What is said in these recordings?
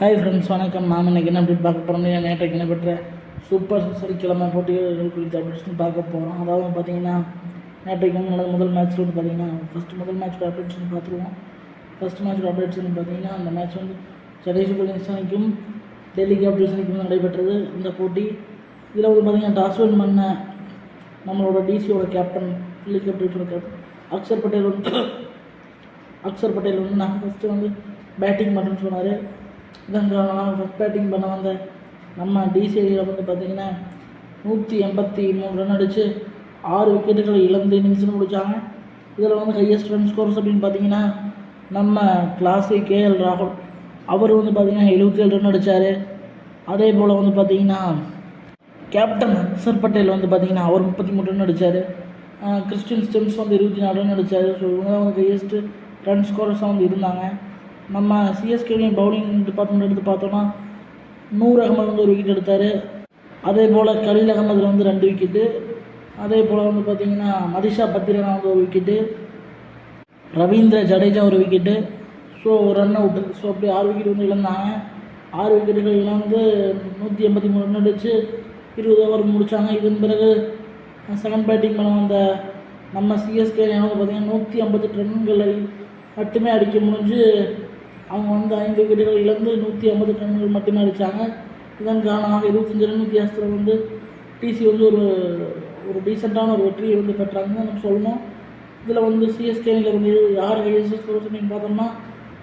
Hi friends வணக்கம். நாம் இன்னைக்கு என்ன அப்டேட் பார்க்க போகிறோம் நேற்றைக்கு பெற்ற சூப்பர் சனிக்கிழமை போட்டிகள் குறித்த அப்டேட்ஸ் பார்க்க போகிறோம் அதாவது பார்த்தீங்கன்னா நேற்றைக்கு வந்து நடந்த முதல் மேட்ச்சில் வந்து பார்த்தீங்கன்னா ஃபஸ்ட்டு முதல் மேட்ச்சோட அப்டேட்ஸ் பார்த்துருவோம். ஃபஸ்ட் மேட்சோட அப்டேட்ஸ் பார்த்தீங்கன்னா அந்த மேட்ச் வந்து சென்னை சூப்பர் கிங்ஸ் அணிக்கும் டெல்லி கேபிட்டல்ஸ் அணிக்கும் வந்து நடைபெற்றது இந்த போட்டி. இதில் வந்து பார்த்தீங்கன்னா டாஸ் வின் பண்ண நம்மளோட டிசியோட கேப்டன் டெல்லி கேபிட்டல்ஸோட கேப்டன் அக்ஷர் பட்டேல் வந்து அக்ஷர் பட்டேல் வந்து நான் ஃபஸ்ட்டு வந்து பேட்டிங் பண்ணுறேன்னு சொன்னார். இதன் காரணமாக ஃபஸ்ட் பேட்டிங் பண்ண வந்த நம்ம டிசிஎரியில் வந்து பார்த்திங்கன்னா நூற்றி எண்பத்தி மூணு ரன் அடித்து ஆறு விக்கெட்டுகளை இழந்து இன்னிங்ஸ்னு முடித்தாங்க இதில் வந்து ஹையஸ்ட் ரன் ஸ்கோர்ஸ் அப்படின்னு பார்த்தீங்கன்னா நம்ம கிளாஸி கேஎல் ராகுல். அவர் வந்து பார்த்திங்கன்னா எழுபத்தி ஏழு ரன் அடித்தார் அதே போல் வந்து பார்த்திங்கன்னா கேப்டன் அக்சர் பட்டேல் வந்து பார்த்தீங்கன்னா அவர் முப்பத்தி மூணு ரன் அடித்தார் கிறிஸ்டின் ஸ்டெம்ஸ் வந்து இருபத்தி நாலு ரன் அடித்தார் ஸோ இவங்க தான் வந்து ஹையஸ்ட்டு ரன் ஸ்கோரர்ஸாக வந்து இருந்தாங்க. நம்ம சிஎஸ்கேலையும் பவுலிங் டிபார்ட்மெண்ட் எடுத்து பார்த்தோன்னா நூர் அகமது வந்து ஒரு விக்கெட் எடுத்தார். அதே போல் கலீல் அகமதில் வந்து ரெண்டு விக்கெட்டு அதே போல் வந்து பார்த்தீங்கன்னா மதிஷா பத்திரனா வந்து ஒரு விக்கெட்டு ரவீந்திர ஜடேஜா ஒரு விக்கெட்டு ஸோ ஒரு ரன் அவுட்டு ஸோ அப்படி ஆறு விக்கெட் வந்து இழந்தாங்க. ஆறு விக்கெட்டுகள் இழந்து நூற்றி எண்பத்தி மூணு ரன் அடித்து இருபது ஓவர் முடித்தாங்க இதன் பிறகு செகண்ட் பேட்டிங் மேலே வந்த நம்ம சிஎஸ்கே வந்து பார்த்திங்கன்னா நூற்றி ஐம்பத்தெட்டு ரன்களை மட்டுமே அடிக்க முடிஞ்சு அவங்க வந்து ஐந்து விக்கெட்டுகள் இழந்து நூற்றி ஐம்பது ரன்கள் மட்டுமே அடித்தாங்க இதன் காரணமாக இருபத்தஞ்சு ரன் வித்தியாசத்தில் வந்து டிசி வந்து ஒரு ஒரு டீசெண்டான ஒரு வெற்றியை வந்து பெற்றாங்கன்னு நம்ம சொல்லணும். இதில் வந்து சிஎஸ்கேனில் இருந்து வந்து யார் ஹையஸ்ட் ஸ்கோர்ஸ் பார்த்தோம்னா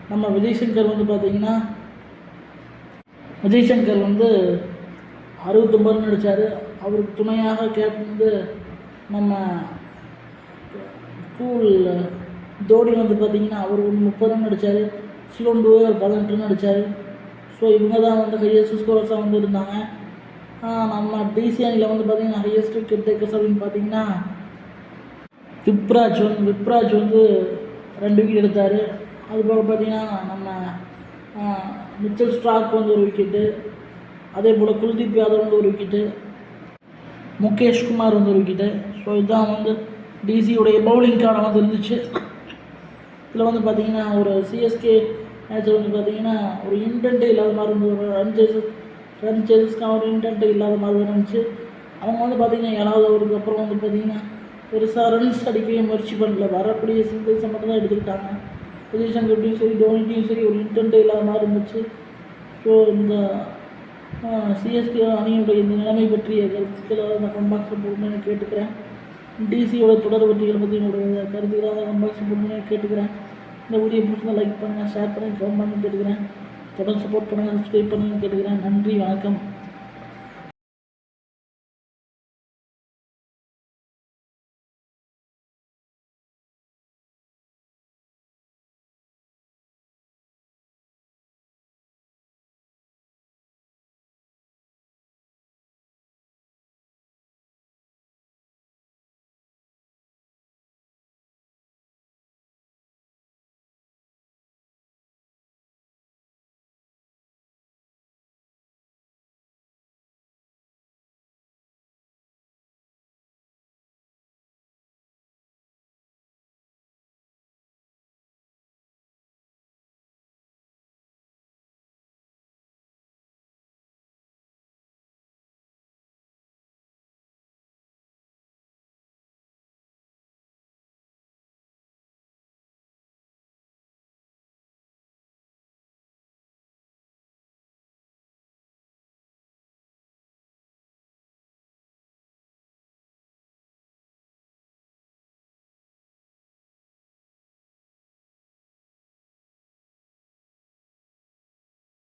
நம்ம விஜய் சங்கர் வந்து பார்த்தீங்கன்னா விஜய் சங்கர் வந்து அறுபத்தொம்பது ரன் அடித்தார் அவருக்கு துணையாக கேப்டன் வந்து நம்ம கூல் தோனி வந்து பார்த்திங்கன்னா அவர் ஒரு முப்பது ரன் அடித்தார் சிலோன் டூவர் பதினெட்டு ரன் அடித்தார் ஸோ இவங்க தான் வந்து ஹையஸ்ட் ஸ்கோரஸாக வந்து இருந்தாங்க. நம்ம டிசி அணியில் வந்து பார்த்திங்கன்னா ஹையஸ்ட் விக்கெட் டேக்கர்ஸ் அப்படின்னு பார்த்தீங்கன்னா விப்ராஜ் வந்து விப்ராஜ் வந்து ரெண்டு விக்கெட் எடுத்தார். அதுபோக பார்த்தீங்கன்னா நம்ம மிச்சல் ஸ்டார்க் வந்து ஒரு விக்கெட்டு அதே போல் குல்தீப் யாதவ் வந்து ஒரு விக்கெட்டு முகேஷ் குமார் வந்து ஒரு விக்கெட்டு ஸோ இதுதான் வந்து டிசியுடைய பவுலிங் கார்டு வந்து இருந்துச்சு இதில் வந்து பார்த்தீங்கன்னா ஒரு சிஎஸ்கே மேட்ச் வந்து பார்த்தீங்கன்னா ஒரு இன்டென்ட்டே இல்லாத மாதிரி இருந்தது ரன் சேசஸ் ரன் சேசஸ்க்கான ஒரு இன்டென்ட்டே இல்லாத மாதிரி தான் இருந்துச்சு. அவங்க வந்து பார்த்தீங்கன்னா ஏழாவது ஓவருக்கு அப்புறம் வந்து பார்த்தீங்கன்னா பெருசாக ரன்ஸ் அடிக்கவே முயற்சி பண்ணல. வரக்கூடிய சிங்கிள்ஸை மட்டும் தான் எடுத்துக்கிட்டாங்க பொசிஷன் எப்படியும் சரி தோனிட்டையும் சரி ஒரு இன்டென்ட்டே இல்லாத மாதிரி இருந்துச்சு. ஸோ இந்த சிஎஸ்கே அணியுடைய இந்த நிலைமை பற்றிய கருத்துக்களை நான் கம்பாக்ஸ் போடணும்னு கேட்டுக்கிறேன் டிசியோட தொடர் பற்றிகளை பற்றி என்னுடைய கருத்துக்களாக கம்பாக்ஸ் போடணும்னு கேட்டுக்கிறேன். இந்த வீடியோ பிடிச்சிருந்தா லைக் பண்ணுங்கள் ஷேர் பண்ணுங்கள் கமெண்ட் பண்ணுங்கள் கேட்டுக்கிறேன். தொடர்ந்து சப்போர்ட் பண்ணுங்கள் சப்ஸ்கிரைப் பண்ணுங்கள் கேட்டுக்கிறேன். நன்றி வணக்கம்.